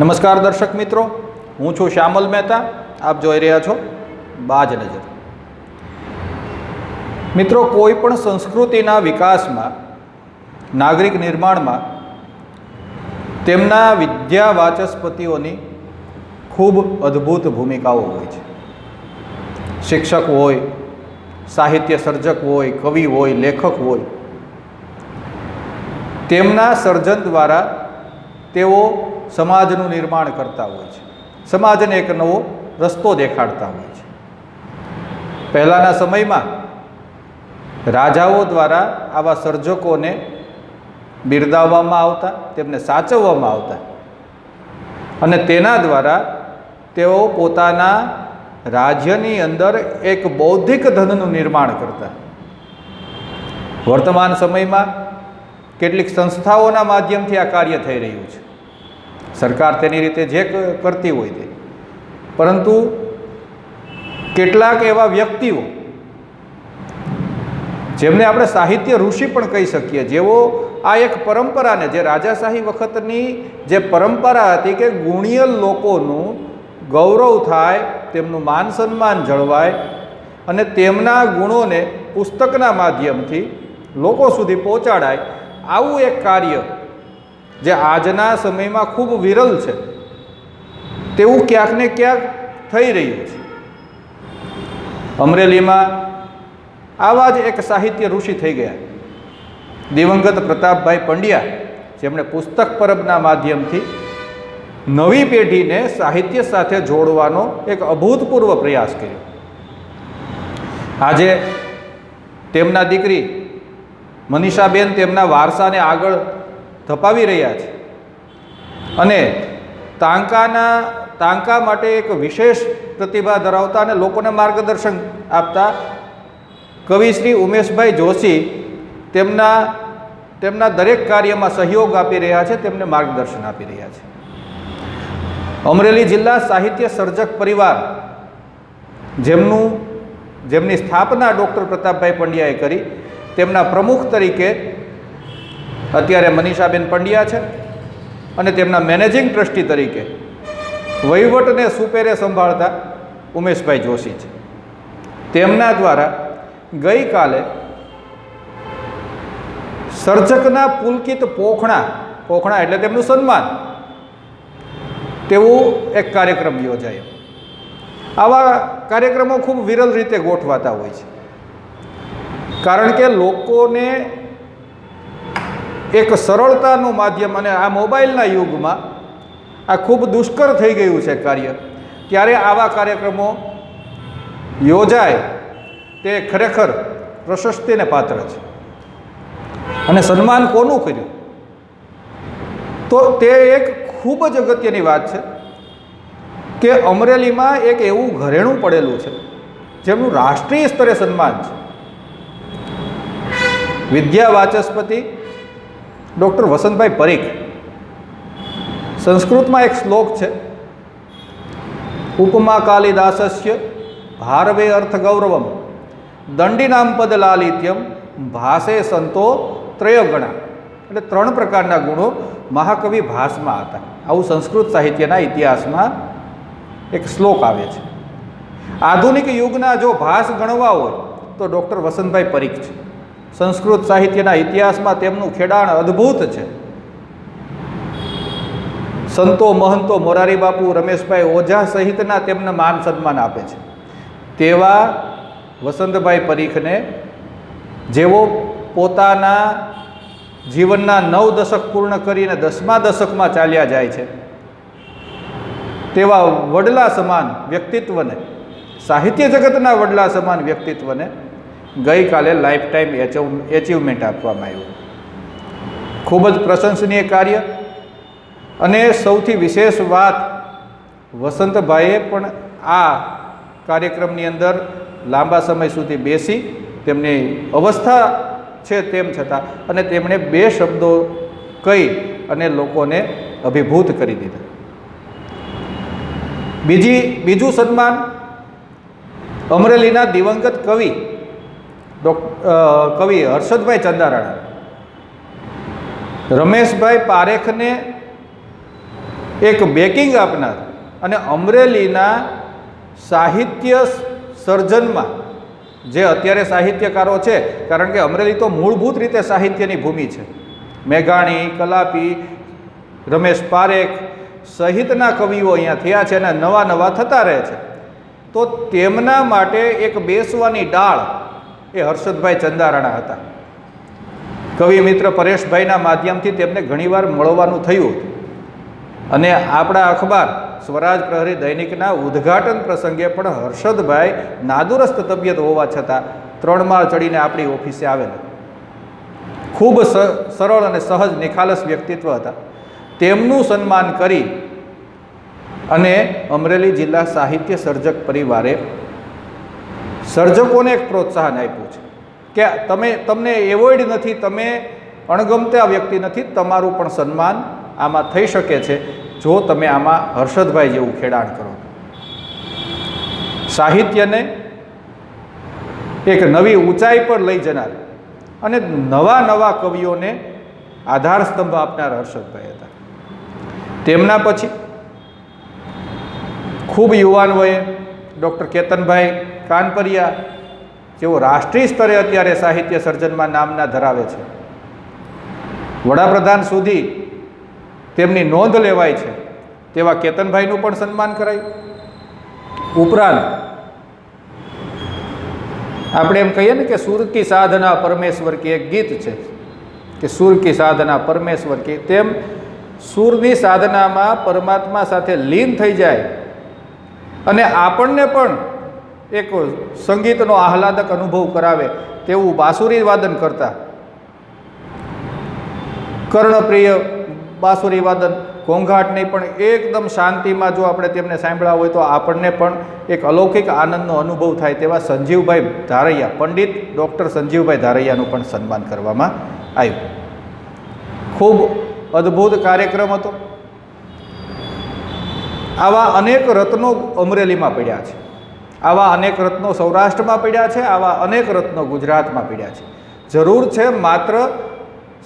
નમસ્કાર દર્શક મિત્રો, હું છું શ્યામલ મહેતા, આપ જોઈ રહ્યા છો બાજ નજર. મિત્રો, કોઈ પણ સંસ્કૃતિના વિકાસમાં, નાગરિક નિર્માણમાં, તેમના વિદ્યા વાચસ્પતિઓની ખૂબ અદ્ભુત ભૂમિકાઓ હોય છે. શિક્ષક હોય, સાહિત્ય સર્જક હોય, કવિ હોય, લેખક હોય, તેમના સર્જન દ્વારા તેઓ સમાજનું નિર્માણ કરતા હોય છે. સમાજને એક નવો રસ્તો દેખાડતા હોય છે. પહેલાંના સમયમાં રાજાઓ દ્વારા આવા સર્જકોને બિરદાવવામાં આવતા, તેમને સાચવવામાં આવતા. અને તેના દ્વારા તેઓ પોતાના રાજ્યની અંદર એક બૌદ્ધિક ધનનું નિર્માણ કરતા. વર્તમાન સમયમાં કેટલીક સંસ્થાઓના માધ્યમથી આ કાર્ય થઈ રહ્યું છે. સરકાર તેની રીતે જે કરતી હોય તે. પરંતુ કેટલાક એવા વ્યક્તિઓ જેમને આપણે સાહિત્ય ઋષિ પણ કહી શકીએ, જેઓ આ એક પરંપરાને, જે રાજાશાહી વખતની જે પરંપરા હતી કે ગુણીય લોકોનું ગૌરવ થાય, તેમનું માન સન્માન જળવાય અને તેમના ગુણોને પુસ્તકના માધ્યમથી લોકો સુધી પહોંચાડાય આવું એક કાર્ય જે આજના સમયમાં ખૂબ વિરલ છે, તેવું ક્યાંક ને ક્યાંક થઈ રહ્યું છે. અમરેલીમાં આવા જ એક સાહિત્ય ઋષિ થઈ ગયા. દિવંગત પ્રતાપભાઈ પંડ્યા, જેમણે પુસ્તક પરબના માધ્યમથી નવી પેઢીને સાહિત્ય સાથે જોડવાનો એક અભૂતપૂર્વ પ્રયાસ કર્યો. આજે તેમના દીકરી મનીષાબેન તેમના વારસાને આગળ ધપાવી રહ્યા છે. અને તાંકાના, તાંકા માટે એક વિશેષ પ્રતિભા ધરાવતા અને લોકોને માર્ગદર્શન આપતા કવિશ્રી ઉમેશભાઈ જોશી તેમના તેમના દરેક કાર્યમાં સહયોગ આપી રહ્યા છે, તેમને માર્ગદર્શન આપી રહ્યા છે. અમરેલી જિલ્લા સાહિત્ય સર્જક પરિવાર જેમનું, જેમની સ્થાપના ડૉક્ટર પ્રતાપભાઈ પંડ્યાએ કરી તેમના પ્રમુખ તરીકે અત્યારે મનીષાબેન પંડ્યા છે અને તેમના મેનેજિંગ ટ્રસ્ટી તરીકે વહીવટને સુપેરે સંભાળતા ઉમેશભાઈ જોશી છે. તેમના દ્વારા ગઈકાલે સર્જકના પુલકિત પોખણા પોખણા એટલે તેમનું સન્માન, તેવું એક કાર્યક્રમ યોજાયો. આવા કાર્યક્રમો ખૂબ વિરલ રીતે ગોઠવાતા હોય છે. કારણ કે લોકોને એક સરળતાનું માધ્યમ અને આ મોબાઈલના યુગમાં આ ખૂબ દુષ્કર થઈ ગયું છે કાર્ય. ત્યારે આવા કાર્યક્રમો યોજાય તે ખરેખર પ્રશસ્તિને પાત્ર છે. અને સન્માન કોનું કર્યું? તો તે એક ખૂબ જ અગત્યની વાત છે કે અમરેલીમાં એક એવું ઘરેણું પડેલું છે, જેમનું રાષ્ટ્રીય સ્તરે સન્માન છે. વિદ્યા વાચસ્પતિ ડૉક્ટર વસંતભાઈ પરીખ. સંસ્કૃતમાં એક શ્લોક છે, ઉપમા કાલિદાસસ્ય ભારવે અર્થ ગૌરવમ દંડીનામ પદ લાલિત્યમ ભાષે સંતો ત્રયોગણા. એટલે ત્રણ પ્રકારના ગુણો મહાકવિ ભાસમાં હતા. આવું સંસ્કૃત સાહિત્યના ઇતિહાસમાં એક શ્લોક આવે છે. આધુનિક યુગના જો ભાસ ગણવા હોય, તો ડૉક્ટર વસંતભાઈ પરીખ છે. સંસ્કૃત સાહિત્યના ઇતિહાસમાં તેમનું ખેડાણ અદ્ભુત છે. સંતો મહંતો મોરારી બાપુ રમેશભાઈ ઓઝા સહિતના તેમને માન સન્માન આપે છે. તેવા વસંતભાઈ પરીખને જેઓ પોતાના જીવનના નવ દશક પૂર્ણ કરીને દસમા દશકમાં ચાલ્યા જાય છે, તેવા વડલા સમાન વ્યક્તિત્વને, સાહિત્ય જગતના વડલા સમાન વ્યક્તિત્વને ગઈકાલે લાઈફ ટાઈમ એચિવમેન્ટ આપવામાં આવ્યું. ખૂબ જ પ્રશંસનીય કાર્ય. અને સૌથી વિશેષ વાત વસંતભાઈએ પણ આ કાર્યક્રમની અંદર લાંબા સમય સુધી બેસી તેમની અવસ્થા છે તેમ છતાં અને તેમણે બે શબ્દો કહી અને લોકોને અભિભૂત કરી દીધા. બીજી બીજું સન્માન અમરેલીના દિવંગત કવિ ડોક કવિ હર્ષદભાઈ ચંદારાણા. રમેશભાઈ પારેખને એક બેકિંગ આપનાર અને અમરેલીના સાહિત્ય સર્જનમાં, જે અત્યારે સાહિત્યકારો છે, કારણ કે અમરેલી તો મૂળભૂત રીતે સાહિત્યની ભૂમિ છે. મેઘાણી, કલાપી, રમેશ પારેખ સહિતના કવિઓ અહીંયા થયા છે અને નવા નવા થતા રહે છે. તો તેમના માટે એક બેસવાની ડાળ એ હર્ષદભાઈ ચંદારાણા હતા. કવિ મિત્ર પરેશભાઈના માધ્યમથી તેમને ઘણીવાર મળવાનું થયું હતું. અને આપણા અખબાર સ્વરાજ પ્રહરી દૈનિકના ઉદ્ઘાટન પ્રસંગે પણ હર્ષદભાઈ નાદુરસ્ત તબિયત હોવા છતાં ત્રણ માળ ચડીને આપણી ઓફિસે આવેલા. ખૂબ સરળ અને સહજ નિખાલસ વ્યક્તિત્વ હતા. તેમનું સન્માન કરી અને અમરેલી જિલ્લા સાહિત્ય સર્જક પરિવારે સર્જકોને એક પ્રોત્સાહન આપ્યું છે કે તમે, તમને એવોઇડ નથી, તમે અણગમતા વ્યક્તિ નથી, તમારું પણ સન્માન આમાં થઈ શકે છે, જો તમે આમાં હર્ષદભાઈ જેવું ખેડાણ કરો. સાહિત્યને એક નવી ઊંચાઈ પર લઈ જનાર અને નવા નવા કવિઓને આધારસ્તંભ આપનાર હર્ષદભાઈ હતા. તેમના પછી ખૂબ યુવાન વયે ડૉક્ટર કેતનભાઈ કાનપરિયા, જેઓ રાષ્ટ્રીય સ્તરે અત્યારે સાહિત્ય સર્જનમાં નામના ધરાવે છે. વડાપ્રધાન સુધી તેમની નોંધ લેવાય છે, તેવા કેતનભાઈનું પણ સન્માન કરાયું. ઉપરાંત, આપણે એમ કહીએ ને કે સુર કી સાધના પરમેશ્વર કે એક ગીત છે, કે સુર કી સાધના પરમેશ્વર કે, તેમ સુરની સાધનામાં પરમાત્મા સાથે લીન થઈ જાય અને આપણને પણ એક સંગીતનો આહલાદક અનુભવ કરાવે તેવું બાંસુરી વાદન કરતા. કર્ણપ્રિય બાંસુરી વાદન ઘોંઘાટ નહીં પણ એકદમ શાંતિમાં જો આપણે તેમને સાંભળ્યા હોય તો આપણને પણ એક અલૌકિક આનંદનો અનુભવ થાય તેવા સંજીવભાઈ ધારૈયા, પંડિત ડૉક્ટર સંજીવભાઈ ધારૈયાનું પણ સન્માન કરવામાં આવ્યું. ખૂબ અદ્ભુત કાર્યક્રમ હતો. આવા અનેક રત્નો અમરેલીમાં પડ્યા છે. આવા અનેક રત્નો સૌરાષ્ટ્રમાં પડ્યા છે, આવા અનેક રત્નો ગુજરાતમાં પડ્યા છે. જરૂર છે માત્ર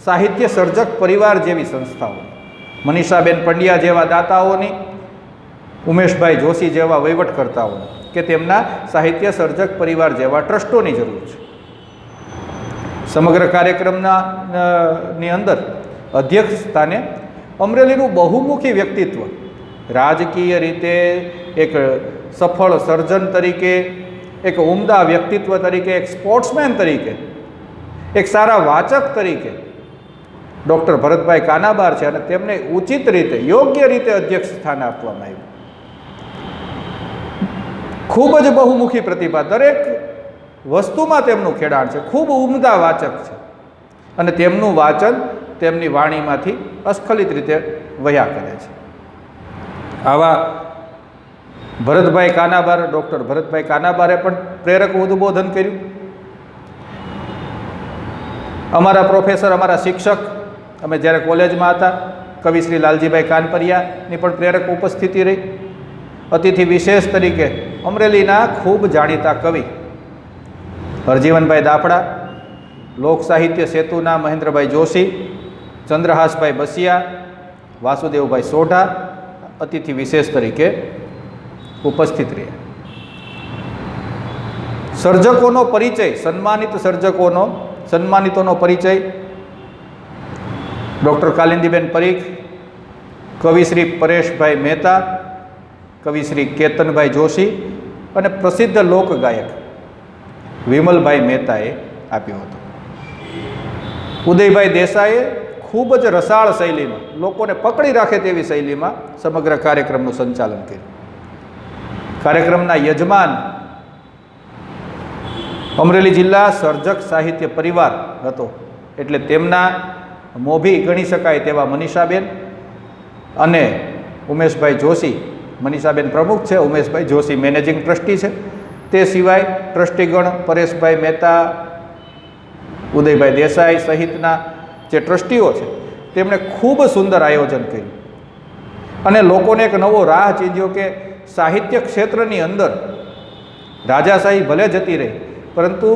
સાહિત્ય સર્જક પરિવાર જેવી સંસ્થાઓ મનીષાબેન પંડ્યા જેવા દાતાઓની, ઉમેશભાઈ જોશી જેવા વહીવટકર્તાઓની કે તેમના સાહિત્ય સર્જક પરિવાર જેવા ટ્રસ્ટોની જરૂર છે. સમગ્ર કાર્યક્રમના ની અંદર અધ્યક્ષ સ્થાને અમરેલીનું બહુમુખી વ્યક્તિત્વ રાજકીય રીતે એક સફળ સર્જન તરીકે, એક ઉમદા વ્યક્તિત્વ તરીકે, એક સ્પોર્ટ્સમેન તરીકે, એક સારા વાચક તરીકે ડૉક્ટર ભરતભાઈ કાનાબાર છે અને તેમને ઉચિત રીતે, યોગ્ય રીતે અધ્યક્ષ સ્થાન આપવામાં આવ્યું. ખૂબ જ બહુમુખી પ્રતિભા. દરેક વસ્તુમાં તેમનું ખેડાણ છે. ખૂબ ઉમદા વાચક છે. અને તેમનું વાચન તેમની વાણીમાંથી અસ્ખલિત રીતે વહ્યા કરે છે. આવા ભરતભાઈ કાનાબાર, ડૉક્ટર ભરતભાઈ કાનાબારે પણ પ્રેરક ઉદબોધન કર્યું. અમારા પ્રોફેસર, અમારા શિક્ષક, અમે જ્યારે કોલેજમાં હતા, કવિ શ્રી લાલજીભાઈ કાનપરિયાની પણ પ્રેરક ઉપસ્થિતિ રહી. અતિથિ વિશેષ તરીકે અમરેલીના ખૂબ જાણીતા કવિ હરજીવનભાઈ દાફડા, લોક સાહિત્ય સેતુના મહેન્દ્રભાઈ જોશી, ચંદ્રહાસભાઈ બસિયા, વાસુદેવભાઈ સોઢા અતિથિ વિશેષ તરીકે ઉપસ્થિત રહ્યા સર્જકોનો પરિચય, સન્માનિત સર્જકોનો, સન્માનિતોનો પરિચય, ડૉક્ટર કાલિંદીબેન પરીખ કવિશ્રી પરેશભાઈ મહેતા કવિશ્રી કેતનભાઈ જોશી અને પ્રસિદ્ધ લોકગાયક વિમલભાઈ મહેતાએ આપ્યો હતો. ઉદયભાઈ દેસાઈએ ખૂબ જ રસાળ શૈલીમાં, લોકોને પકડી રાખે તેવી શૈલીમાં સમગ્ર કાર્યક્રમનું સંચાલન કર્યું. કાર્યક્રમના યજમાન અમરેલી જિલ્લા સર્જક સાહિત્ય પરિવાર હતો. એટલે તેમના મોભી ગણી શકાય તેવા મનીષાબેન અને ઉમેશભાઈ જોશી. મનીષાબેન પ્રમુખ છે, ઉમેશભાઈ જોશી મેનેજિંગ ટ્રસ્ટી છે. તે સિવાય ટ્રસ્ટીગણ પરેશભાઈ મહેતા, ઉદયભાઈ દેસાઈ સહિતના જે ટ્રસ્ટીઓ છે, તેમણે ખૂબ સુંદર આયોજન કર્યું. અને લોકોને એક નવો રાહ ચીંધ્યો કે સાહિત્ય ક્ષેત્રની અંદર રાજાશાહી ભલે જતી રહી, પરંતુ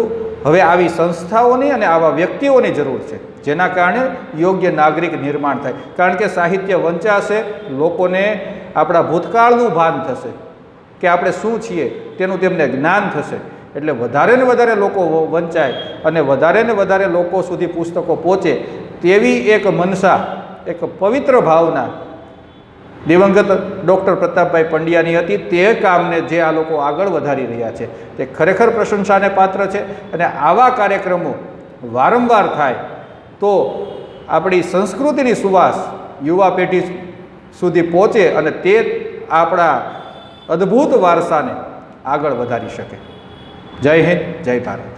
હવે આવી સંસ્થાઓની અને આવા વ્યક્તિઓની જરૂર છે, જેના કારણે યોગ્ય નાગરિક નિર્માણ થાય. કારણ કે સાહિત્ય વંચાશે, લોકોને આપણા ભૂતકાળનું ભાન થશે, કે આપણે શું છીએ તેનું તેમને જ્ઞાન થશે. એટલે વધારે ને વધારે લોકો વંચાય અને વધારે ને વધારે લોકો સુધી પુસ્તકો પહોંચે તેવી એક મનસા, એક પવિત્ર ભાવના દિવંગત ડૉક્ટર પ્રતાપભાઈ પંડ્યાની હતી. તે કામને જે આ લોકો આગળ વધારી રહ્યા છે, તે ખરેખર પ્રશંસાને પાત્ર છે અને આવા કાર્યક્રમો વારંવાર થાય તો આપણી સંસ્કૃતિની સુવાસ યુવા પેઢી સુધી પહોંચે અને તે આપણા અદ્ભુત વારસાને આગળ વધારી શકે. જય હિન્દ, જય ભારત.